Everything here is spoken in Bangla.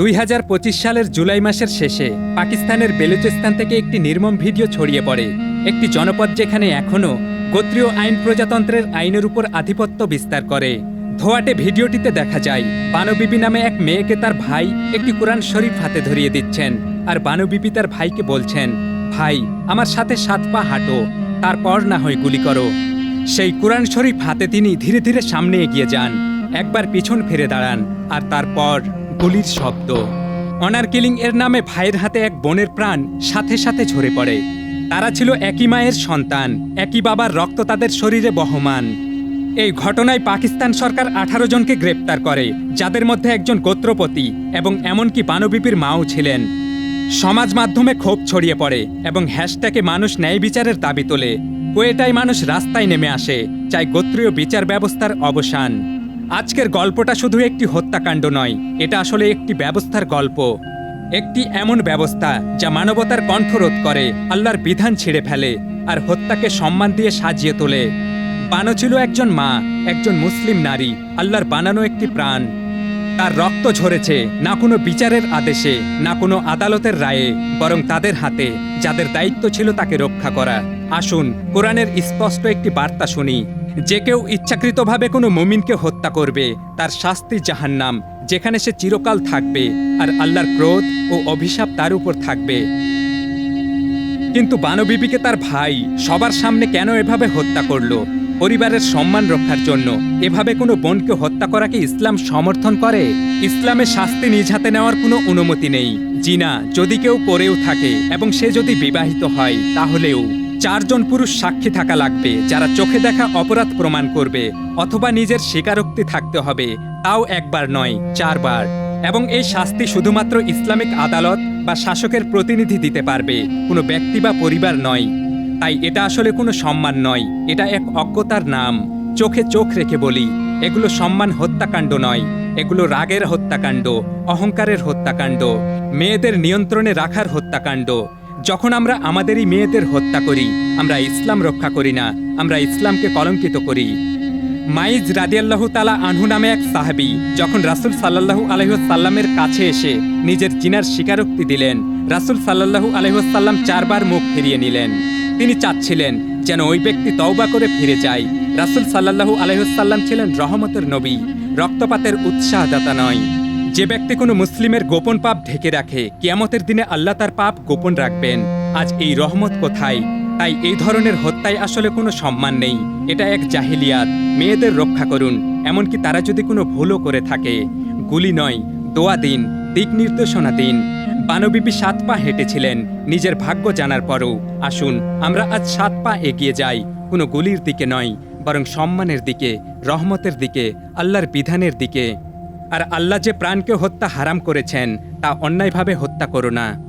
দুই হাজার পঁচিশ সালের জুলাই মাসের শেষে পাকিস্তানের বেলুচিস্তান থেকে একটি নির্মম ভিডিও ছড়িয়ে পড়ে, একটি জনপদ যেখানে এখনও গোত্রীয় আইন প্রজাতন্ত্রের আইনের উপর আধিপত্য বিস্তার করে। ধোয়াটে ভিডিওটিতে দেখা যায় বানবিবি নামে এক মেয়েকে তার ভাই একটি কোরআন শরীফ হাতে ধরিয়ে দিচ্ছেন আর বানবিবি তার ভাইকে বলছেন, ভাই, আমার সাথে সাত পা হাঁটো, তারপর না হয় গুলি করো। সেই কোরআন শরীফ হাতে তিনি ধীরে ধীরে সামনে এগিয়ে যান, একবার পিছন ফিরে দাঁড়ান আর তারপর গুলির শব্দ। অনার কিলিং এর নামে ভাইয়ের হাতে এক বোনের প্রাণ সাথে সাথে ঝরে পড়ে। তারা ছিল একই মায়ের সন্তান, একই বাবার রক্ত তাদের শরীরে বহমান। এই ঘটনায় পাকিস্তান সরকার আঠারো জনকে গ্রেপ্তার করে, যাদের মধ্যে একজন গোত্রপতি এবং এমনকি বানবিপির মাও ছিলেন। সমাজ মাধ্যমে ক্ষোভ ছড়িয়ে পড়ে এবং হ্যাশট্যাগে মানুষ ন্যায় বিচারের দাবি তোলে। কোয়েটায় মানুষ রাস্তায় নেমে আসে, চাই গোত্রীয় বিচার ব্যবস্থার অবসান। আজকের গল্পটা শুধু একটি হত্যাকাণ্ড নয়, এটা আসলে একটি ব্যবস্থার গল্প। একটি এমন ব্যবস্থা যা মানবতার কণ্ঠরোধ করে, আল্লাহর বিধান ছিঁড়ে ফেলে, আর হত্যাকে সম্মান দিয়ে সাজিয়ে তোলে। বানো ছিল একজন মা, একজন মুসলিম নারী, আল্লাহর বানানো একটি প্রাণ। তার রক্ত ঝরেছে, না কোনো বিচারের আদেশে, না কোনো আদালতের রায়ে, বরং তাদের হাতে, যাদের দায়িত্ব ছিল তাকে রক্ষা করা। আসুন, কোরআনের স্পষ্ট একটি বার্তা শুনি। যে কেউ ইচ্ছাকৃতভাবে কোনো মুমিনকে হত্যা করবে, তার শাস্তি জাহান্নাম, যেখানে সে চিরকাল থাকবে, আর আল্লাহর ক্রোধ ও অভিশাপ তার উপর থাকবে। কিন্তু বানবিবিকে তার ভাই সবার সামনে কেন এভাবে হত্যা করল? পরিবারের সম্মান রক্ষার জন্য এভাবে কোনো বোনকে হত্যা করাকে ইসলাম সমর্থন করে? ইসলামে শাস্তি নিজ হাতে নেওয়ার কোনো অনুমতি নেই। জিনা যদি কেউ করেও থাকে এবং সে যদি বিবাহিত হয়, তাহলেও চারজন পুরুষ সাক্ষী থাকা লাগবে, যারা চোখে দেখা অপরাধ প্রমাণ করবে, অথবা নিজের স্বীকারোক্তি থাকতে হবে। তাও একবার নয়, চারবার। এবং এই শাস্তি শুধুমাত্র ইসলামিক আদালত বা শাসকের প্রতিনিধি দিতে পারবে, কোনো ব্যক্তি বা পরিবার নয়। তাই এটা আসলে কোনো সম্মান নয়, এটা এক অজ্ঞতার নাম। চোখে চোখ রেখে বলি, এগুলো সম্মান হত্যাকাণ্ড নয়, এগুলো রাগের হত্যাকাণ্ড, অহংকারের হত্যাকাণ্ড, মেয়েদের নিয়ন্ত্রণে রাখার হত্যাকাণ্ড যখন আমরা আমাদেরই মেয়েদের হত্যা করি, আমরা ইসলাম রক্ষা করি না, আমরা ইসলামকে কলঙ্কিত করি। মাইজ রাদিয়াল্লাহু তালা আনহু নামে এক সাহাবি যখন রাসুল সাল্লাহু আলহিসাল্লামের কাছে এসে নিজের জিনার স্বীকারোক্তি দিলেন, রাসুল সাল্লাহু আলহিসাল্লাম চারবার মুখ ফিরিয়ে নিলেন। তিনি চাচ্ছিলেন যেন ওই ব্যক্তি তওবা করে ফিরে যায়। রাসুল সাল্লাহু আলহিসাল্লাম ছিলেন রহমতের নবী, রক্তপাতের উৎসাহদাতা নয়। যে ব্যক্তি কোনো মুসলিমের গোপন পাপ ঢেকে রাখে, কিয়ামতের দিনে আল্লাহ তার পাপ গোপন রাখবেন। আজ এই রহমত কোথায়? তাই এই ধরনের হত্যায় আসলে কোনো সম্মান নেই। এটা এক জাহিলিয়াত। মেয়েদের রক্ষা করুন। এমনকি তারা যদি কোনো ভুলও করে থাকে। গুলি নয়, দোয়া দিন, দিক নির্দেশনা দিন। বানবিবি সাত পা হেঁটেছিলেন। নিজের ভাগ্য জানার পরও। আসুন, আমরা আজ সাত পা এগিয়ে যাই। কোনো গুলির দিকে নয়, বরং সম্মানের দিকে, রহমতের দিকে, আল্লাহর বিধানের দিকে। আর আল্লাহ যে প্রাণকে হত্যা হারাম করেছেন তা অন্যায়ভাবে হত্যা করো না।